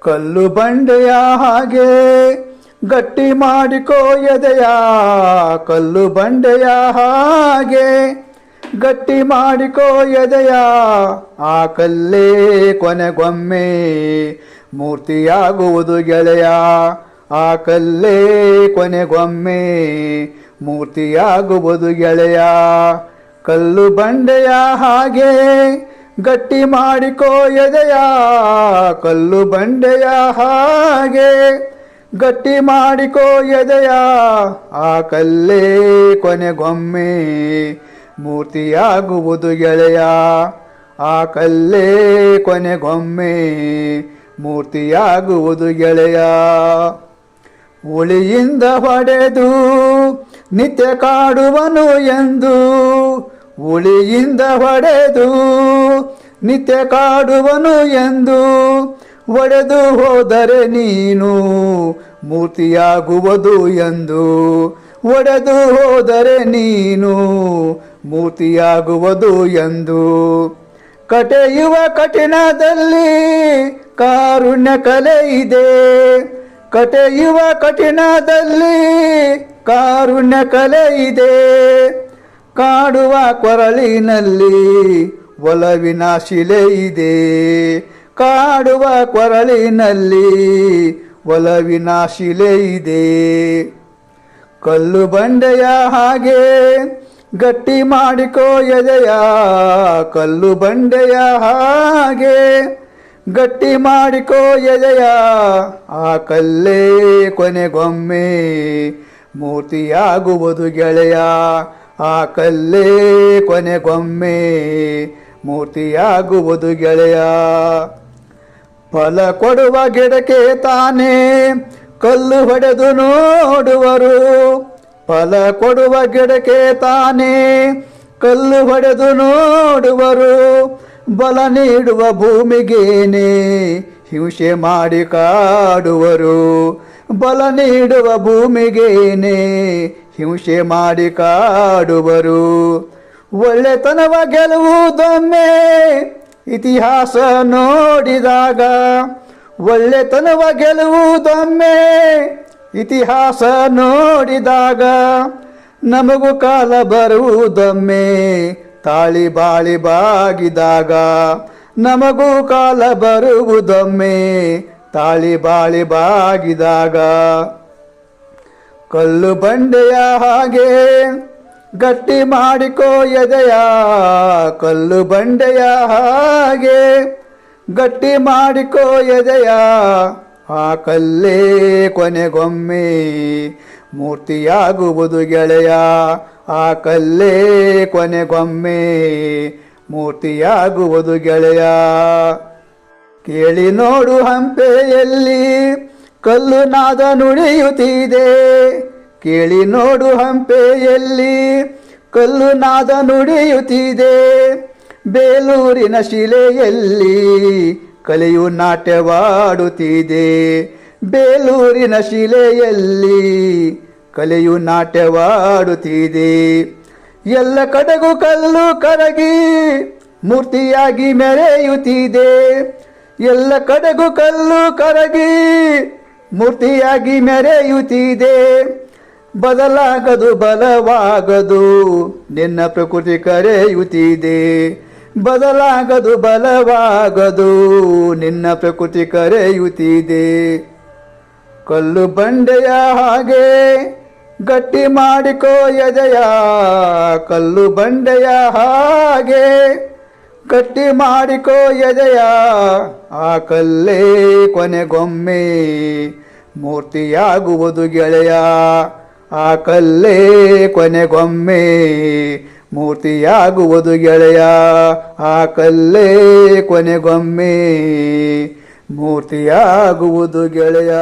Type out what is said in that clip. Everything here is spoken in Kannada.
ಕಲ್ಲು ಬಂಡೆಯ ಹಾಗೆ ಗಟ್ಟಿ ಮಾಡಿಕೋ ಎದೆಯ. ಕಲ್ಲು ಬಂಡೆಯ ಹಾಗೆ ಗಟ್ಟಿ ಮಾಡಿಕೋ ಎದೆಯ. ಆ ಕಲ್ಲೇ ಕೊನೆಗೊಮ್ಮೆ ಮೂರ್ತಿಯಾಗುವುದು ಗೆಳೆಯ. ಆ ಕಲ್ಲೇ ಕೊನೆಗೊಮ್ಮೆ ಮೂರ್ತಿಯಾಗುವುದು ಗೆಳೆಯ. ಕಲ್ಲು ಬಂಡೆಯ ಹಾಗೆ ಗಟ್ಟಿ ಮಾಡಿಕೋ ಎದೆಯ, ಕಲ್ಲು ಬಂಡೆಯ ಹಾಗೆ. ಗಟ್ಟಿ ಮಾಡಿಕೋ ಎದೆಯ, ಆ ಕಲ್ಲೇ ಕೊನೆಗೊಮ್ಮೆ ಮೂರ್ತಿಯಾಗುವುದು ಗೆಳೆಯ ಆ ಕಲ್ಲೇ ಕೊನೆಗೊಮ್ಮೆ ಮೂರ್ತಿಯಾಗುವುದು ಗೆಳೆಯ ಉಳಿಯಿಂದ ಹೊಡೆದು ನಿತ್ಯ ಕಾಡುವನು ಎಂದು ಉಳಿಯಿಂದ ಹೊಡೆದು ನಿತ್ಯ ಕಾಡುವನು ಎಂದು ಒಡೆದು ಹೋದರೆ ನೀನು ಮೂರ್ತಿಯಾಗುವುದು ಎಂದು ಒಡೆದು ಹೋದರೆ ನೀನು ಮೂರ್ತಿಯಾಗುವುದು ಎಂದು. ಕಟೆಯುವ ಕಠಿಣದಲ್ಲಿ ಕಾರುಣ್ಯ ಕಲೆ ಇದೆ. ಕಟೆಯುವ ಕಠಿಣದಲ್ಲಿ ಕಾರುಣ್ಯ ಕಲೆ ಇದೆ. ಕಾಡುವ ಕೊರಳಿನಲ್ಲಿ ಒಲವಿನ ಶಿಲೆ ಇದೆ. ಕಾಡುವ ಕೊರಳಿನಲ್ಲಿ ಒಲವಿನ ಶಿಲೆ ಇದೆ. ಕಲ್ಲು ಬಂಡೆಯ ಹಾಗೆ ಗಟ್ಟಿ ಮಾಡಿಕೋ ಎದೆಯ, ಕಲ್ಲು ಬಂಡೆಯ ಹಾಗೆ ಗಟ್ಟಿ ಮಾಡಿಕೋ ಎದೆಯ. ಆ ಕಲ್ಲೇ ಕೊನೆಗೊಮ್ಮೆ ಮೂರ್ತಿಯಾಗುವುದು ಗೆಳೆಯ. ಆ ಕಲ್ಲೇ ಕೊನೆಗೊಮ್ಮೆ ಮೂರ್ತಿಯಾಗುವುದು ಗೆಳೆಯ. ಫಲ ಕೊಡುವ ಗಿಡಕ್ಕೆ ತಾನೇ ಕಲ್ಲು ಹೊಡೆದು ನೋಡುವರು. ಫಲ ಕೊಡುವ ಗಿಡಕ್ಕೆ ತಾನೇ ಕಲ್ಲು ಹೊಡೆದು ನೋಡುವರು. ಬಲ ನೀಡುವ ಭೂಮಿಗೇನೆ ಹಿಂಸೆ ಮಾಡಿ ಕಾಡುವರು. ಬಲ ನೀಡುವ ಭೂಮಿಗೇನೆ ಹಿಂಸೆ ಮಾಡಿ ಕಾಡುವರು. ಒಳ್ಳೆತನವ ಗೆಲುವುದೊಮ್ಮೆ ಇತಿಹಾಸ ನೋಡಿದಾಗ. ಒಳ್ಳೆತನವ ಗೆಲುವುದೊಮ್ಮೆ ಇತಿಹಾಸ ನೋಡಿದಾಗ. ನಮಗೂ ಕಾಲ ಬರುವುದೊಮ್ಮೆ ತಾಳಿ ಬಾಳಿ ಬಾಗಿದಾಗ. ನಮಗೂ ಕಾಲ ಬರುವುದೊಮ್ಮೆ ತಾಳಿ ಬಾಳಿ ಬಾಗಿದಾಗ. ಕಲ್ಲು ಬಂಡೆಯ ಹಾಗೆ ಗಟ್ಟಿ ಮಾಡಿಕೋ ಎದೆಯ. ಕಲ್ಲು ಬಂಡೆಯ ಹಾಗೆ ಗಟ್ಟಿ ಮಾಡಿಕೋ ಎದೆಯ. ಆ ಕಲ್ಲೇ ಕೊನೆಗೊಮ್ಮೆ ಮೂರ್ತಿಯಾಗುವುದು ಗೆಳೆಯ. ಆ ಕಲ್ಲೇ ಕೊನೆಗೊಮ್ಮೆ ಮೂರ್ತಿಯಾಗುವುದು ಗೆಳೆಯ. ಕೇಳಿ ನೋಡು ಹಂಪೆಯಲ್ಲಿ ಕಲ್ಲು ನಾದ ನುಡಿಯುತ್ತಿದೆ. ಕೇಳಿ ನೋಡು ಹಂಪೆಯಲ್ಲಿ ಕಲ್ಲು ನಾದ ನುಡಿಯುತ್ತಿದೆ. ಬೇಲೂರಿನ ಶಿಲೆಯಲ್ಲಿ ಕಲೆಯು ನಾಟ್ಯವಾಡುತ್ತಿದೆ. ಬೇಲೂರಿನ ಶಿಲೆಯಲ್ಲಿ ಕಲೆಯು ನಾಟ್ಯವಾಡುತ್ತಿದೆ. ಎಲ್ಲ ಕಡೆಗೂ ಕಲ್ಲು ಕರಗಿ ಮೂರ್ತಿಯಾಗಿ ಮೆರೆಯುತ್ತಿದೆ. ಎಲ್ಲ ಕಡೆಗೂ ಕಲ್ಲು ಕರಗಿ ಮೂರ್ತಿಯಾಗಿ ಮೆರೆಯುತ್ತಿದೆ. ಬದಲಾಗದು, ಬಲವಾಗದು, ನಿನ್ನ ಪ್ರಕೃತಿ ಕರೆಯುತ್ತಿದೆ. ಬದಲಾಗದು, ಬಲವಾಗದು, ನಿನ್ನ ಪ್ರಕೃತಿ ಕರೆಯುತ್ತಿದೆ. ಕಲ್ಲು ಬಂಡೆಯ ಹಾಗೆ ಗಟ್ಟಿ ಮಾಡಿಕೋ ಎದೆಯ, ಕಲ್ಲು ಬಂಡೆಯ ಹಾಗೆ ಗಟ್ಟಿ ಮಾಡಿಕೋ ಎದೆಯ? ಆ ಕಲ್ಲೇ ಕೊನೆಗೊಮ್ಮೆ ಮೂರ್ತಿಯಾಗುವುದು ಗೆಳೆಯ. ಆ ಕಲ್ಲೇ ಕೊನೆಗೊಮ್ಮೆ ಮೂರ್ತಿಯಾಗುವುದು ಗೆಳೆಯ. ಆ ಕಲ್ಲೇ ಕೊನೆಗೊಮ್ಮೆ ಮೂರ್ತಿಯಾಗುವುದು ಗೆಳೆಯ.